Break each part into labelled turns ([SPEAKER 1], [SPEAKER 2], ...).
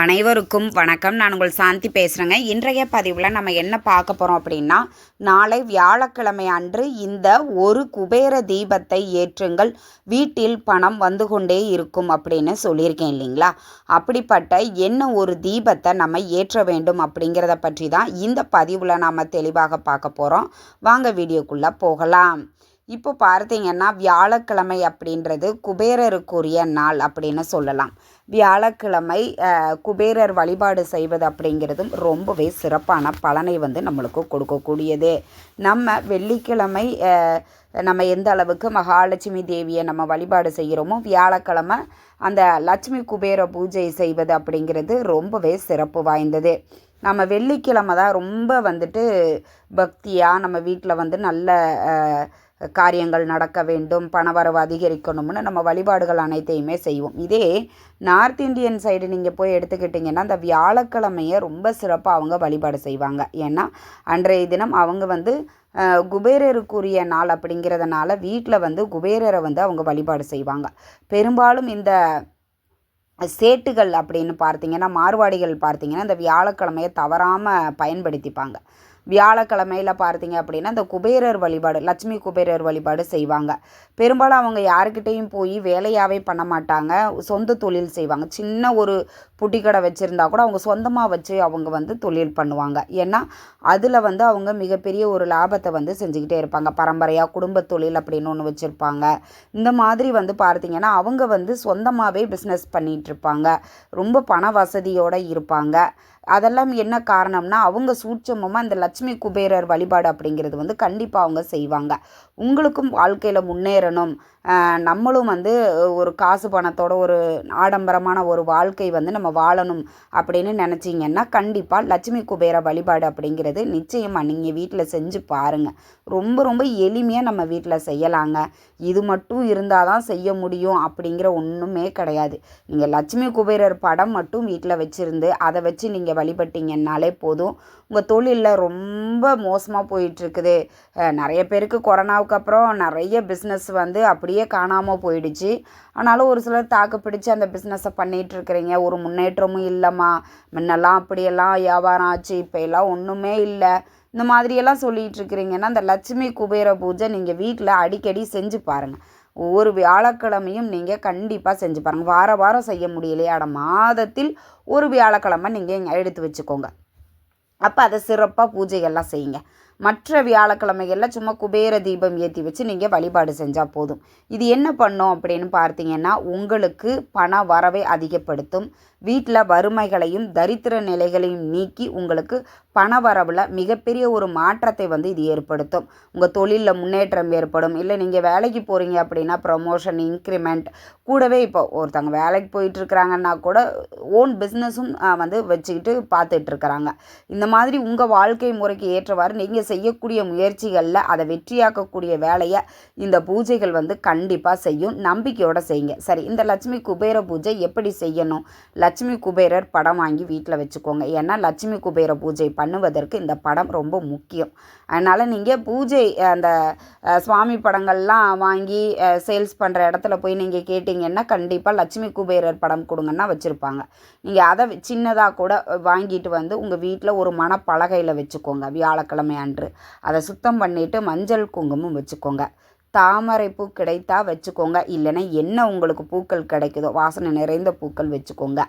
[SPEAKER 1] அனைவருக்கும் வணக்கம். நான் உங்கள் சாந்தி பேசுகிறேங்க இன்றைய பதிவில் நம்ம என்ன பார்க்க போகிறோம் அப்படின்னா நாளை வியாழக்கிழமை அன்று இந்த ஒரு குபேர தீபத்தை ஏற்றுங்கள். வீட்டில் பணம் வந்து கொண்டே இருக்கும் அப்படின்னு சொல்லியிருக்கேன் இல்லைங்களா? அப்படிப்பட்ட என்ன ஒரு தீபத்தை நம்ம ஏற்ற வேண்டும் அப்படிங்கிறத பற்றி தான் இந்த பதிவில் நாம் தெளிவாக பார்க்க போகிறோம் வாங்க வீடியோக்குள்ளே போகலாம். இப்போ பார்த்தீங்கன்னா வியாழக்கிழமை அப்படின்றது குபேரருக்குரிய நாள் அப்படின்னு சொல்லலாம். வியாழக்கிழமை குபேரர் வழிபாடு செய்வது அப்படிங்கிறதும் ரொம்பவே சிறப்பான பலனை வந்து நம்மளுக்கு கொடுக்கக்கூடியது. நம்ம வெள்ளிக்கிழமை நம்ம எந்த அளவுக்கு மகாலட்சுமி தேவியை நம்ம வழிபாடு செய்கிறோமோ வியாழக்கிழமை அந்த லட்சுமி குபேர பூஜை செய்வது அப்படிங்கிறது ரொம்பவே சிறப்பு வாய்ந்தது. நம்ம வெள்ளிக்கிழமை தான் ரொம்ப வந்துட்டு பக்தியாக நம்ம வீட்டில் வந்து நல்ல காரியங்கள் நடக்க வேண்டும் பணவரவு அதிகரிக்கணும்னு நம்ம வழிபாடுகள் அனைத்தையுமே செய்வோம். இதே நார்த் இந்தியன் சைடு நீங்கள் போய் எடுத்துக்கிட்டிங்கன்னா அந்த வியாழக்கிழமையை ரொம்ப சிறப்பாக அவங்க வழிபாடு செய்வாங்க. ஏன்னா அன்றைய தினம் அவங்க வந்து குபேரருக்குரிய நாள் அப்படிங்கிறதுனால வீட்டில் வந்து குபேரரை வந்து அவங்க வழிபாடு செய்வாங்க. பெரும்பாலும் இந்த சேட்டுகள் அப்படின்னு பார்த்தீங்கன்னா மார்வாடிகள் பார்த்தீங்கன்னா இந்த வியாழக்கிழமையை தவறாமல் பயன்படுத்திப்பாங்க. வியாழக்கிழமையில் பார்த்தீங்க அப்படின்னா இந்த குபேரர் வழிபாடு லட்சுமி குபேரர் வழிபாடு செய்வாங்க. பெரும்பாலும் அவங்க யாருக்கிட்டேயும் போய் வேலையாகவே பண்ண மாட்டாங்க. சொந்த தொழில் செய்வாங்க. சின்ன ஒரு புட்டி கடை வச்சுருந்தா கூட அவங்க சொந்தமாக வச்சு அவங்க வந்து தொழில் பண்ணுவாங்க. ஏன்னா அதில் வந்து அவங்க மிகப்பெரிய ஒரு லாபத்தை வந்து செஞ்சுக்கிட்டே இருப்பாங்க. பரம்பரையாக குடும்ப தொழில் அப்படின்னு ஒன்று வச்சுருப்பாங்க. இந்த மாதிரி வந்து பார்த்திங்கன்னா அவங்க வந்து சொந்தமாகவே பிஸ்னஸ் பண்ணிகிட்ருப்பாங்க ரொம்ப பண வசதியோடு இருப்பாங்க. அதெல்லாம் என்ன காரணம்னா அவங்க சூட்சமமாக அந்த லட்சுமி குபேரர் வழிபாடு அப்படிங்கிறது வந்து கண்டிப்பாக அவங்க செய்வாங்க. உங்களுக்கும் வாழ்க்கையில் முன்னேறணும். நம்மளும் வந்து ஒரு காசு பணத்தோட ஒரு ஆடம்பரமான ஒரு வாழ்க்கை வந்து நம்ம வாழணும் அப்படின்னு நினச்சிங்கன்னா கண்டிப்பாக லட்சுமி குபேர வழிபாடு அப்படிங்கிறது நிச்சயமாக நீங்கள் வீட்டில் செஞ்சு பாருங்கள் ரொம்ப ரொம்ப எளிமையாக நம்ம வீட்டில் செய்யலாங்க. இது மட்டும் இருந்தால் தான் செய்ய முடியும் அப்படிங்கிற ஒன்றுமே கிடையாது. நீங்கள் லட்சுமி குபேரர் படம் மட்டும் வீட்டில் வச்சுருந்து அதை வச்சு நீங்கள் வழிபட்டீங்கன்னாலே போதும். உங்கள் தொழிலில் ரொம்ப மோசமாக போயிட்டுருக்குது. நிறைய பேருக்கு கொரோனாவுக்கு அப்புறம் நிறைய பிஸ்னஸ் வந்து அப்படியே காணாமல் போயிடுச்சு. ஆனாலும் ஒரு சிலர் தாக்கு பிடிச்சு அந்த பிஸ்னஸை பண்ணிகிட்ருக்குறீங்க ஒரு முன்னேற்றமும் இல்லைம்மா. முன்னெல்லாம் அப்படியெல்லாம் வியாபாரம் ஆச்சு. இப்போ எல்லாம் ஒன்றுமே இல்லை. இந்த மாதிரியெல்லாம் சொல்லிகிட்டு இருக்கிறீங்கன்னா அந்த லட்சுமி குபேர பூஜை நீங்கள் வீட்டில் அடிக்கடி செஞ்சு பாருங்கள் ஒவ்வொரு வியாழக்கிழமையும் நீங்கள் கண்டிப்பாக செஞ்சு பாருங்கள் வார வாரம் செய்ய முடியலையே. அட மாதத்தில் ஒரு வியாழக்கிழமை நீங்கள் எடுத்து வச்சுக்கோங்க. அப்போ அதை சிறப்பாக பூஜைகள்லாம் செய்யுங்க. மற்ற வியாழக்கிழமைகளில் சும்மா குபேர தீபம் ஏற்றி வச்சு நீங்கள் வழிபாடு செஞ்சால் போதும். இது என்ன பண்ணும் அப்படின்னு பார்த்தீங்கன்னா உங்களுக்கு பண வரவை அதிகப்படுத்தும். வீட்டில் வறுமைகளையும் தரித்திர நிலைகளையும் நீக்கி உங்களுக்கு பண வரவில் மிகப்பெரிய ஒரு மாற்றத்தை வந்து இது ஏற்படுத்தும். உங்கள் தொழிலில் முன்னேற்றம் ஏற்படும். இல்லை நீங்கள் வேலைக்கு போகிறீங்க அப்படின்னா ப்ரமோஷன் இன்க்ரிமெண்ட் கூடவே இப்போ ஒருத்தவங்க வேலைக்கு போயிட்டுருக்குறாங்கன்னா கூட ஓன் பிஸ்னஸும் வந்து வச்சுக்கிட்டு பார்த்துட்ருக்குறாங்க. இந்த மாதிரி உங்கள் வாழ்க்கை முறைக்கு ஏற்றவாறு நீங்கள் செய்யக்கூடிய முயற்சிகளில் அதை வெற்றியாக்கக்கூடிய வேலையை இந்த பூஜைகள் வந்து கண்டிப்பாக செய்யும். நம்பிக்கையோடு செய்யுங்க. சரி இந்த லட்சுமி குபேர பூஜை எப்படி செய்யணும்? லட்சுமி குபேரர் படம் வாங்கி வீட்டில் வச்சுக்கோங்க. ஏன்னா லட்சுமி குபேர பூஜை பண்ணுவதற்கு இந்த படம் ரொம்ப முக்கியம். அதனால் நீங்கள் பூஜை அந்த சுவாமி படங்கள்லாம் வாங்கி சேல்ஸ் பண்ணுற இடத்துல போய் நீங்கள் கேட்டிங்கன்னா கண்டிப்பாக லட்சுமி குபேரர் படம் கொடுங்கன்னா வச்சுருப்பாங்க. நீங்கள் அதை சின்னதாக கூட வாங்கிட்டு வந்து உங்கள் வீட்டில் ஒரு மணப்பலகையில் வச்சுக்கோங்க. வியாழக்கிழமை அன்று. அதை சுத்தம் பண்ணிவிட்டு மஞ்சள் குங்குமம் வச்சுக்கோங்க. தாமரை பூ கிடைத்தா வச்சுக்கோங்க. இல்லைன்னா என்ன உங்களுக்கு பூக்கள் கிடைக்குதோ வாசனை நிறைந்த பூக்கள் வச்சுக்கோங்க.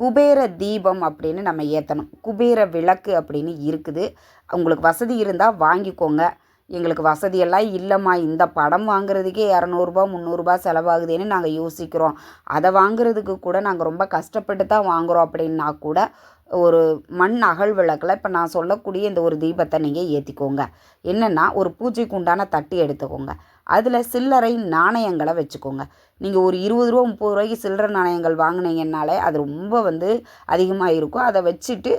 [SPEAKER 1] குபேர தீபம் அப்படின்னு நம்ம ஏற்றணும் குபேர விளக்கு அப்படின்னு இருக்குது. உங்களுக்கு வசதி இருந்தால் வாங்கிக்கோங்க. எங்களுக்கு வசதியெல்லாம் இல்லைம்மா. இந்த படம் வாங்குறதுக்கே இரநூறுபா முந்நூறுரூபா செலவாகுதுன்னு நாங்கள் யோசிக்கிறோம். அதை வாங்குறதுக்கு கூட நாங்கள் ரொம்ப கஷ்டப்பட்டு தான் வாங்குகிறோம் அப்படின்னா கூட ஒரு மண் அகல் விளக்கில் இப்போ நான் சொல்லக்கூடிய இந்த ஒரு தீபத்தை நீங்கள் ஏற்றிக்கோங்க என்னென்னா ஒரு பூஜைக்கு உண்டான தட்டி எடுத்துக்கோங்க. அதில் சில்லறை நாணயங்களை வச்சுக்கோங்க. நீங்கள் ஒரு இருபது ரூபா முப்பது ரூபாய்க்கு சில்லற நாணயங்கள் வாங்கினீங்கன்னாலே அது ரொம்ப வந்து அதிகமாக இருக்கும் அதை வச்சுட்டு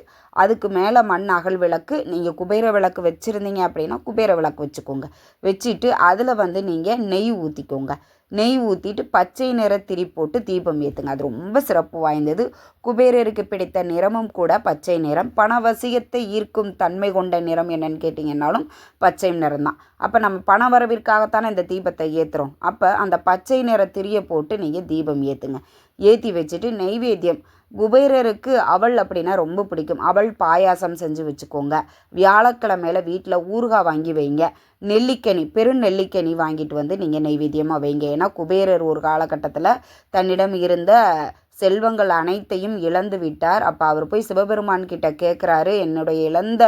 [SPEAKER 1] அதுக்கு மேலே மண் அகல் விளக்கு நீங்கள் குபேர விளக்கு வச்சுருந்தீங்க அப்படின்னா குபேர விளக்கு வச்சுக்கோங்க. வச்சுட்டு அதில் வந்து நீங்கள் நெய் ஊற்றிக்கோங்க நெய் ஊற்றிட்டு பச்சை நிற திரி போட்டு தீபம் ஏற்றுங்க அது ரொம்ப சிறப்பு வாய்ந்தது. குபேரருக்கு பிடித்த நிறமும் கூட பச்சை நிறம். பணவசியத்தை ஈர்க்கும் தன்மை கொண்ட நிறம் என்னன்னு கேட்டிங்கன்னாலும் பச்சை நிறம் தான். அப்போ நம்ம பண வரவிற்காகத்தானே இந்த தீபத்தை ஏற்றுறோம் அப்போ அந்த பச்சை நிற திரியை போட்டு நீங்கள் தீபம் ஏற்றுங்க ஏற்றி வச்சுட்டு நெய்வேத்தியம். குபேரருக்கு அவள் அப்படின்னா ரொம்ப பிடிக்கும். அவள் பாயாசம் செஞ்சு வச்சுக்கோங்க. வியாழக்கிழமையில வீட்டில் ஊறுகாய் வாங்கி வைங்க. நெல்லிக்கனி பெரு நெல்லிக்கனி வாங்கிட்டு வந்து நீங்கள் நைவேத்தியமாக வைங்க. ஏன்னா குபேரர் ஒரு காலகட்டத்தில் தன்னிடம் இருந்த செல்வங்கள் அனைத்தையும் இழந்து விட்டார். அப்போ அவர் போய் சிவபெருமான் கிட்ட கேட்குறாரு என்னுடைய இழந்த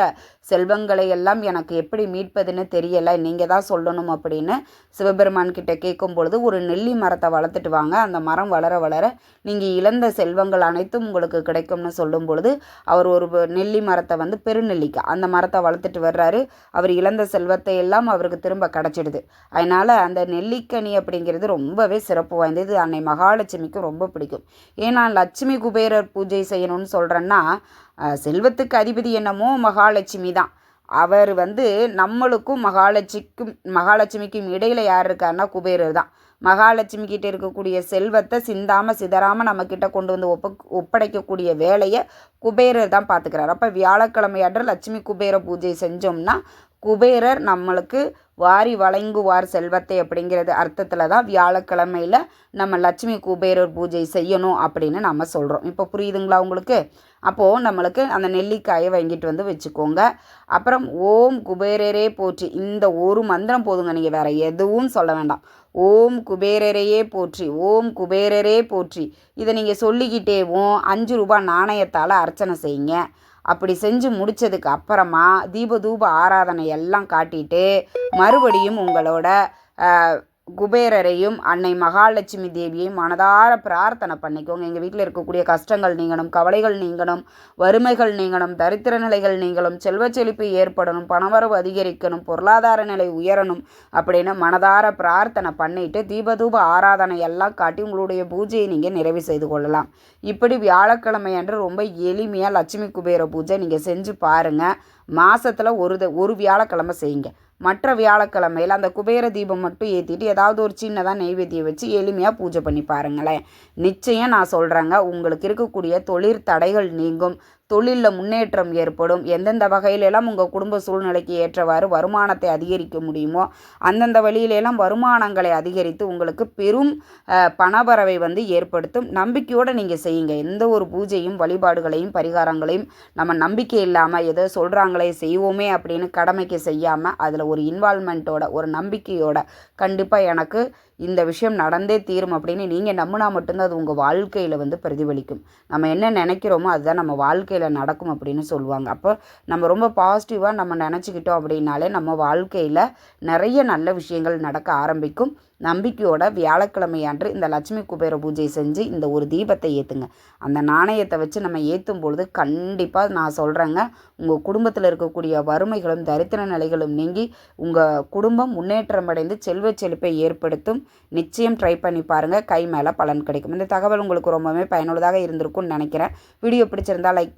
[SPEAKER 1] செல்வங்களை எல்லாம் எனக்கு எப்படி மீட்பதுன்னு தெரியலை. நீங்கள் தான் சொல்லணும் அப்படின்னு சிவபெருமான் கிட்ட கேட்கும் பொழுது ஒரு நெல்லி மரத்தை வளர்த்துட்டு வாங்க. அந்த மரம் வளர வளர நீங்கள் இழந்த செல்வங்கள் அனைத்தும் உங்களுக்கு கிடைக்கும்னு சொல்லும் பொழுது அவர் ஒரு நெல்லி மரத்தை வந்து பெருநெல்லிக்காய் அந்த மரத்தை வளர்த்துட்டு வர்றாரு. அவர் இழந்த செல்வத்தை எல்லாம் அவருக்கு திரும்ப கிடச்சிடுது. அதனால் அந்த நெல்லிக்கனி அப்படிங்கிறது ரொம்பவே சிறப்பு வாய்ந்தது. அன்னை மகாலட்சுமிக்கும் ரொம்ப பிடிக்கும். ஏன்னா லட்சுமி குபேரர் பூஜை செய்யணும்னு சொல்கிறேன்னா செல்வத்துக்கு அதிபதி என்னமோ மகாலட்சுமி தான். அவர் வந்து நம்மளுக்கும் மகாலட்சிக்கும் மகாலட்சுமிக்கும் இடையில் யார் இருக்காருன்னா குபேரர் தான். மகாலட்சுமி கிட்ட இருக்கக்கூடிய செல்வத்தை சிந்தாமல் சிதறாமல் நம்மக்கிட்ட கொண்டு வந்து ஒப்ப ஒப்படைக்கக்கூடிய வேலையை குபேரர் தான் பார்த்துக்கிறார். அப்போ வியாழக்கிழமையாற்ற லட்சுமி குபேர பூஜை செஞ்சோம்னா குபேரர் நம்மளுக்கு வாரி வழங்குவார் செல்வத்தை அப்படிங்கிறது அர்த்தத்தில் தான் வியாழக்கிழமையில் நம்ம லட்சுமி குபேரர் பூஜை செய்யணும் அப்படின்னு நம்ம சொல்கிறோம் இப்போ புரியுதுங்களா உங்களுக்கு? அப்போது நம்மளுக்கு அந்த நெல்லிக்காயை வாங்கிட்டு வந்து வச்சுக்கோங்க. அப்புறம் ஓம் குபேரரே போற்றி. இந்த ஒரு மந்திரம் போதுங்க நீங்கள் வேறு எதுவும் சொல்ல வேண்டாம். ஓம் குபேரரையே போற்றி. ஓம் குபேரரே போற்றி. இதை நீங்கள் சொல்லிக்கிட்டேவும் அஞ்சு ரூபாய் நாணயத்தால் அர்ச்சனை செய்யுங்க. அப்படி செஞ்சு முடித்ததுக்கு அப்புறமா தீப தூப ஆராதனை எல்லாம் காட்டிட்டு மறுபடியும் உங்களோட குபேரரையும் அன்னை மகாலட்சுமி தேவியையும் மனதார பிரார்த்தனை பண்ணிக்கோங்க. எங்கள் வீட்டில் இருக்கக்கூடிய கஷ்டங்கள் நீங்கணும் கவலைகள் நீங்கணும் வறுமைகள் நீங்கணும் தரித்திர நிலைகள் நீங்களும் செல்வ செழிப்பு ஏற்படணும் பணவரவு அதிகரிக்கணும் பொருளாதார நிலை உயரணும் அப்படின்னு மனதார பிரார்த்தனை பண்ணிட்டு தீபதூப ஆராதனை எல்லாம் காட்டி உங்களுடைய பூஜையை நீங்கள் நிறைவு செய்து கொள்ளலாம். இப்படி வியாழக்கிழமை அன்று ரொம்ப எளிமையாக லட்சுமி குபேர பூஜை நீங்கள் செஞ்சு பாருங்கள் மாதத்தில் ஒரு ஒரு வியாழக்கிழமை செய்யுங்க. மற்ற வியாழக்கிழமையில் அந்த குபேர தீபம் மட்டும் ஏற்றிட்டு ஏதாவது ஒரு சின்னதாக நெய்வேத்தியம் வச்சு எளிமையாக பூஜை பண்ணி பாருங்களேன். நிச்சயம் நான் சொல்கிறேங்க உங்களுக்கு இருக்கக்கூடிய தொழிற் தடைகள் நீங்கும். தொழிலில் முன்னேற்றம் ஏற்படும். எந்தெந்த வகையிலெல்லாம் உங்கள் குடும்ப சூழ்நிலைக்கு ஏற்றவாறு வருமானத்தை அதிகரிக்க முடியுமோ அந்தந்த வழியிலெல்லாம் வருமானங்களை அதிகரித்து உங்களுக்கு பெரும் பணபரவை வந்து ஏற்படுத்தும். நம்பிக்கையோடு நீங்கள் செய்யுங்க. எந்த ஒரு பூஜையும் வழிபாடுகளையும் பரிகாரங்களையும் நம்ம நம்பிக்கை இல்லாமல் ஏதோ சொல்கிறாங்களே செய்வோமே அப்படின்னு கடமைக்கு செய்யாமல் அதில் ஒரு இன்வால்மெண்ட்டோட ஒரு நம்பிக்கையோட கண்டிப்பாக எனக்கு இந்த விஷயம் நடந்தே தீரும் அப்படின்னு நீங்கள் நம்பினா மட்டும்தான் அது உங்கள் வாழ்க்கையில் வந்து பிரதிபலிக்கும். நம்ம என்ன நினைக்கிறோமோ அதுதான் நம்ம வாழ்க்கையில் நடக்கும் அப்படின்னு சொல்லுவாங்க. அப்போ நம்ம ரொம்ப பாசிட்டிவாக நம்ம நினச்சிக்கிட்டோம் அப்படின்னாலே நம்ம வாழ்க்கையில் நிறைய நல்ல விஷயங்கள் நடக்க ஆரம்பிக்கும். நம்பிக்கையோட வியாழக்கிழமை அன்று இந்த லட்சுமி குபேர பூஜை செஞ்சு இந்த ஒரு தீபத்தை ஏற்றுங்க அந்த நாணயத்தை வச்சு நம்ம ஏற்றும் பொழுது கண்டிப்பாக நான் சொல்கிறேங்க உங்கள் குடும்பத்தில் இருக்கக்கூடிய வறுமைகளும் தரித்திர நிலைகளும் நீங்கி உங்கள் குடும்பம் முன்னேற்றம் அடைந்து செல்வ செழிப்பை ஏற்படுத்தும். நிச்சயம் ட்ரை பண்ணி பாருங்கள் கை மேலே பலன் கிடைக்கும். இந்த தகவல் உங்களுக்கு ரொம்பவே பயனுள்ளதாக இருந்திருக்கும்னு நினைக்கிறேன். வீடியோ பிடிச்சிருந்தால் லைக்